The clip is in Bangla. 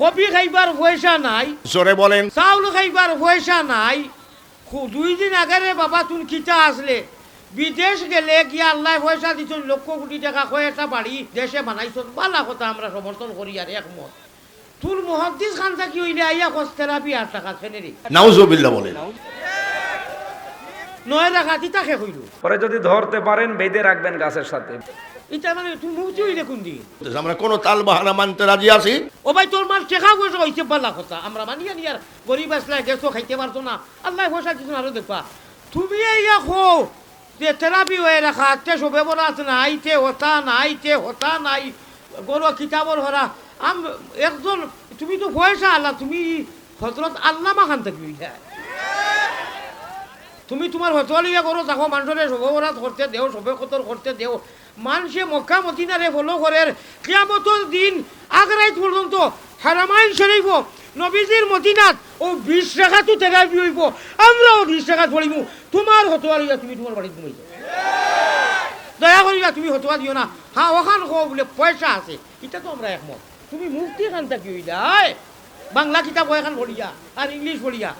কপি খাইবার পয়সা নাই। জোরে বলেন। চাউল খাইবার পয়সা নাই। দুই দিন আগে বাবা তুন কিতা আসলে। বিদেশ গেলে গিয়ে আল্লাহ পয়সা দিছ লক্ষ কোটি টাকা কয় একটা বাড়ি দেশে বানাইছ বালা কথা আমরা সমর্থন করি আর একমত। তুল মহাদ্দিস খান থাকি হইলে আইয়া কস থেরাপি আট টাকা ফেনেরি নাউজুবিল্লাহ বলেন। নয় টাকা তিতা খে কইল পরে যদি ধরতে পারেন বেঁধে রাখবেন গাছের সাথে। ইটা মানে মুখি হইলে কোন দিন? আমরা কোনো তাল বাহানা মানতে রাজি আছি? ও ভাই তোর মার টেকা পয়সা হইতে পারলা কথা। আমরা মানিয়া নিয়ার গরিব আসলে গেছো খাইতে পারতো না। আল্লাহ পয়সা দিছো আরও দেখবা। তুমি ইয়া খো যে থেরাপি হয়ে রাখা তে সবে বরাত নাই তে হতা নাই তে হতা নাই গরু কিতাবর হরা। আম একজন তুমি তো পয়সা আল্লাহ তুমি হজরত আল্লামা খান থাকবি। তুমি তোমার হতলিয়া করো দেখো মানুষের সবরাত করতে দেও সবে কতর করতে দেও। মানুষে মক্কা মদিনারে ফলো করে কিয়ামতর দিন আগ্রাইত পর্যন্ত হারামাইন সেরেইব নবীজির মদিনাত ও বিশ টাকা তো তেরাবি হইব আমরাও বিশ টাকা পড়িব তোমার হতোয়ালিয়া তুমি তোমার বাড়িতে ঘুমাই দয়া করিয়া তুমি হতোয়া দিও না হ্যাঁ ওখান কো বলে পয়সা আছে। এটা তো আমরা একমত। তুমি মুক্তি খান থাকি হইলা বাংলা কিতাব এখান পড়িয়া আর ইংলিশ পড়িয়া